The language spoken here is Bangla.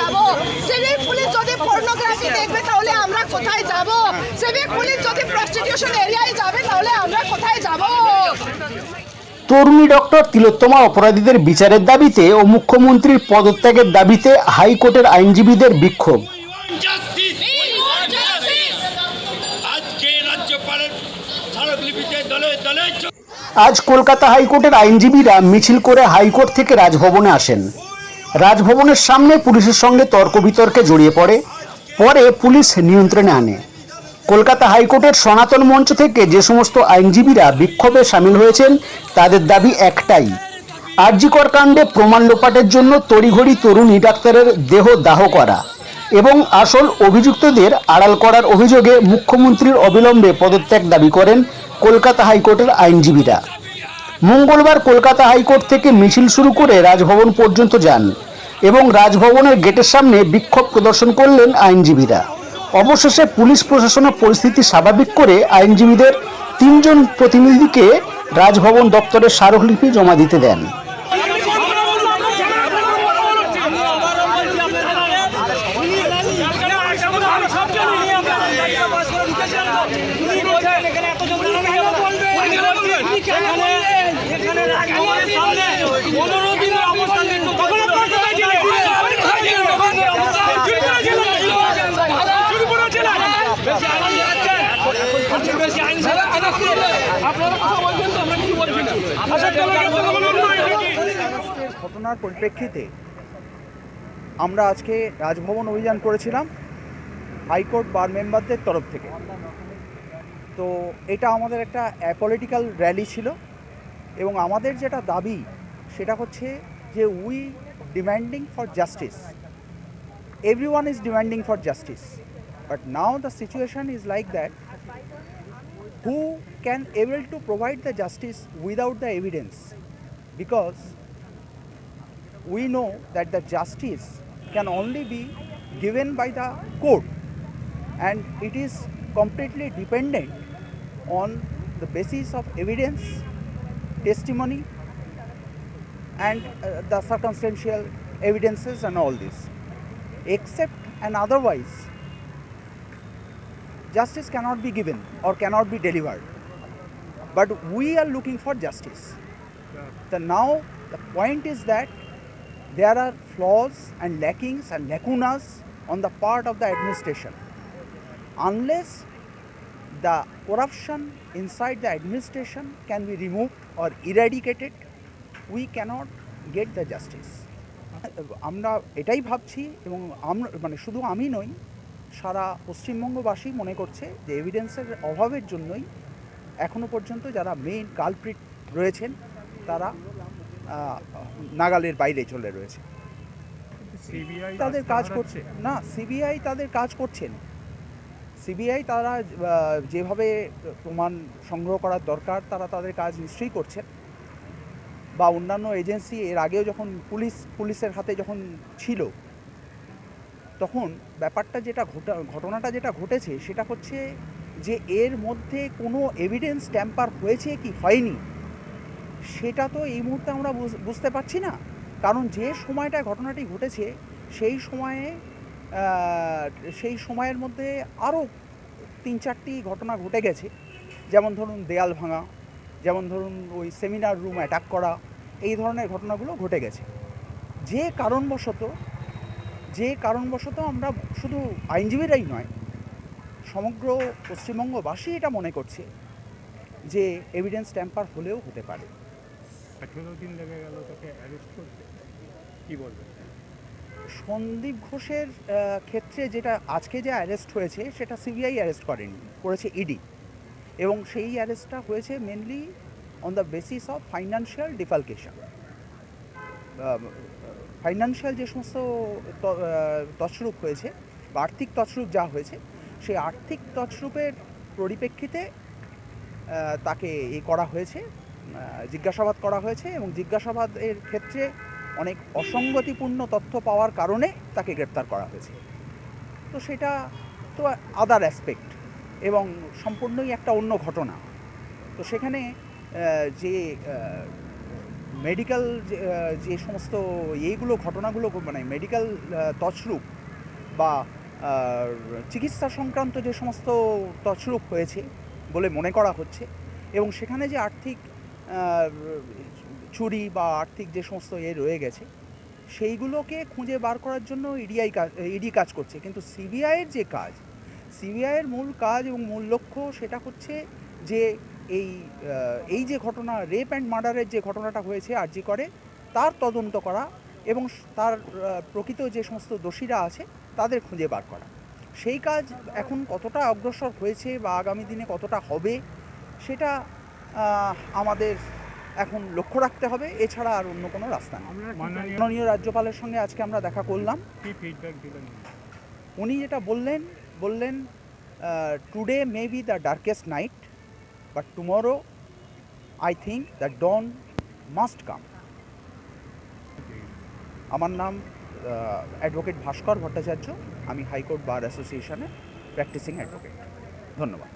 যাব। সিভিক পুলিশ যদি পর্নোগ্রাফি দেখবে তাহলে আমরা কোথায় যাব? সিভিক পুলিশ যদি প্রস্টিটিউশন এরিয়ায় যাবে তাহলে আমরা কোথায় যাব? তরুণী ডক্টর তিলোত্তমা অপরাধীদের বিচারের দাবিতে ও মুখ্যমন্ত্রীর পদত্যাগের দাবিতে হাইকোর্টের আইনজীবীদের বিক্ষোভ। আজ কলকাতা হাইকোর্টের আইনজীবীরা মিছিল করে হাইকোর্ট থেকে রাজভবনে আসেন। রাজভবনের সামনে পুলিশের সঙ্গে তর্ক বিতর্কে জড়িয়ে পড়ে। পরে পুলিশ নিয়ন্ত্রণে আনে। কলকাতা হাইকোর্টের সনাতন মঞ্চ থেকে যে সমস্ত আইনজীবীরা বিক্ষোভে সামিল হয়েছেন, তাদের দাবি একটাই। আরজিকর কাণ্ডে প্রমাণ লোপাটের জন্য তড়িঘড়ি তরুণী ডাক্তারের দেহ দাহ করা এবং আসল অভিযুক্তদের আড়াল করার অভিযোগে মুখ্যমন্ত্রীর অবিলম্বে পদত্যাগ দাবি করেন কলকাতা হাইকোর্টের আইনজীবীরা। মঙ্গলবার কলকাতা হাইকোর্ট থেকে মিছিল শুরু করে রাজভবন পর্যন্ত যান। এবং রাজভবনের গেটের সামনে বিক্ষোভ প্রদর্শন করলেন আইনজীবীরা। অবশেষে পুলিশ প্রশাসনের পরিস্থিতি স্বাভাবিক করে আইনজীবীদের তিনজন প্রতিনিধিকে রাজভবন দপ্তরের স্মারকলিপি জমা দিতে দেন। দিনের আচ্ছা ঘটনার পরিপ্রেক্ষিতে আমরা আজকে রাজভবন অভিযান করেছিলাম হাইকোর্ট বার মেম্বারদের তরফ থেকে। তো এটা আমাদের একটা অ্যাপলিটিক্যাল র্যালি ছিল এবং আমাদের যেটা দাবি সেটা হচ্ছে যে we demanding for justice everyone is demanding for justice but now the situation is like that who can able to provide the justice without the evidence. Because we know that the justice can only be given by the court. And it is completely dependent on the basis of evidence testimony and uh, the circumstantial evidences and all this. Except and otherwise justice cannot be given or cannot be delivered. But we are looking for justice. The now the point is that there are flaws and lackings and lacunas on the part of the administration. Unless the corruption inside the administration can be removed or eradicated, we cannot get the justice. আমরা এটাই ভাবছি এবং আমরা মানে শুধু আমি নই সারা পশ্চিমবঙ্গবাসী মনে করছে যে এভিডেন্সের অভাবের জন্যই এখনও পর্যন্ত যারা মেইন কালপ্রিট রয়েছেন তারা নাগালের বাইরে চলে রয়েছে। তাদের কাজ করছে না সিবিআই তাদের কাজ করছেন। সিবিআই তারা যেভাবে প্রমাণ সংগ্রহ করার দরকার তারা তাদের কাজ নিশ্চয়ই করছেন। বা অন্যান্য এজেন্সি এর আগেও যখন পুলিশ পুলিশের হাতে যখন ছিল তখন ব্যাপারটা যেটা ঘটা, ঘটনাটা যেটা ঘটেছে সেটা হচ্ছে যে এর মধ্যে কোনো এভিডেন্স ট্যাম্পার হয়েছে কি হয়নি? সেটা তো এই মুহূর্তে আমরা বুঝ- বুঝতে পারছি না। কারণ যে সময়টা ঘটনাটি ঘটেছে, সেই সময়ে সেই সময়ের মধ্যে আরও তিন চারটি ঘটনা ঘটে গেছে। যেমন ধরুন দেয়াল ভাঙা, যেমন ধরুন ওই সেমিনার রুম অ্যাটাক করা, এই ধরনের ঘটনাগুলো ঘটে গেছে। যে কারণবশত যে কারণবশত আমরা শুধু আইনজীবীরাই নয় সমগ্র পশ্চিমবঙ্গবাসী এটা মনে করছে যে এভিডেন্স ট্যাম্পার হলেও হতে পারে। আঠেরো দিন লেগে গেল তাকে অ্যারেস্ট করতে। কি বলবেন সন্দীপ ঘোষের ক্ষেত্রে যেটা আজকে যে অ্যারেস্ট হয়েছে সেটা সিবিআই অ্যারেস্ট করেনি করেছে ইডি এবং সেই অ্যারেস্টটা হয়েছে mainly on the basis of financial defalcation financial যে সমস্ত তছরূপ হয়েছে, বা আর্থিক তছরূপ যা হয়েছে, সেই আর্থিক তছরূপের পরিপ্রেক্ষিতে তাকে এ করা হয়েছে জিজ্ঞাসাবাদ করা হয়েছে এবং জিজ্ঞাসাবাদের ক্ষেত্রে অনেক অসঙ্গতিপূর্ণ তথ্য পাওয়ার কারণে তাকে গ্রেপ্তার করা হয়েছে। তো সেটা তো আদার অ্যাসপেক্ট এবং সম্পূর্ণই একটা অন্য ঘটনা। তো সেখানে যে মেডিকেল যে সমস্ত এইগুলো ঘটনাগুলো মানে মেডিকেল তছরূপ বা চিকিৎসা সংক্রান্ত যে সমস্ত তছরূপ হয়েছে বলে মনে করা হচ্ছে এবং সেখানে যে আর্থিক চুরি বা আর্থিক যে সমস্ত এ রয়ে গেছে, সেইগুলোকে খুঁজে বার করার জন্য ইডিআই কাজ ইডি কাজ করছে। কিন্তু সিবিআইয়ের যে কাজ সিবিআইয়ের মূল কাজ এবং মূল লক্ষ্য সেটা হচ্ছে যে এই এই যে ঘটনা রেপ অ্যান্ড মার্ডারের যে ঘটনাটা হয়েছে আরজি করে তার তদন্ত করা এবং তার প্রকৃত যে সমস্ত দোষীরা আছে তাদের খুঁজে বার করা। সেই কাজ এখন কতটা অগ্রসর হয়েছে বা আগামী দিনে কতটা হবে সেটা আমাদের এখন লক্ষ্য রাখতে হবে। এছাড়া আর অন্য কোনো রাস্তা নেই। মাননীয় রাজ্যপালের সঙ্গে আজকে আমরা দেখা করলাম। উনি যেটা বললেন বললেন today may be the darkest night but tomorrow I think the dawn must come আমার নাম অ্যাডভোকেট ভাস্কর ভট্টাচার্য। আমি হাইকোর্ট বার অ্যাসোসিয়েশনে প্র্যাকটিসিং অ্যাডভোকেট ধন্যবাদ।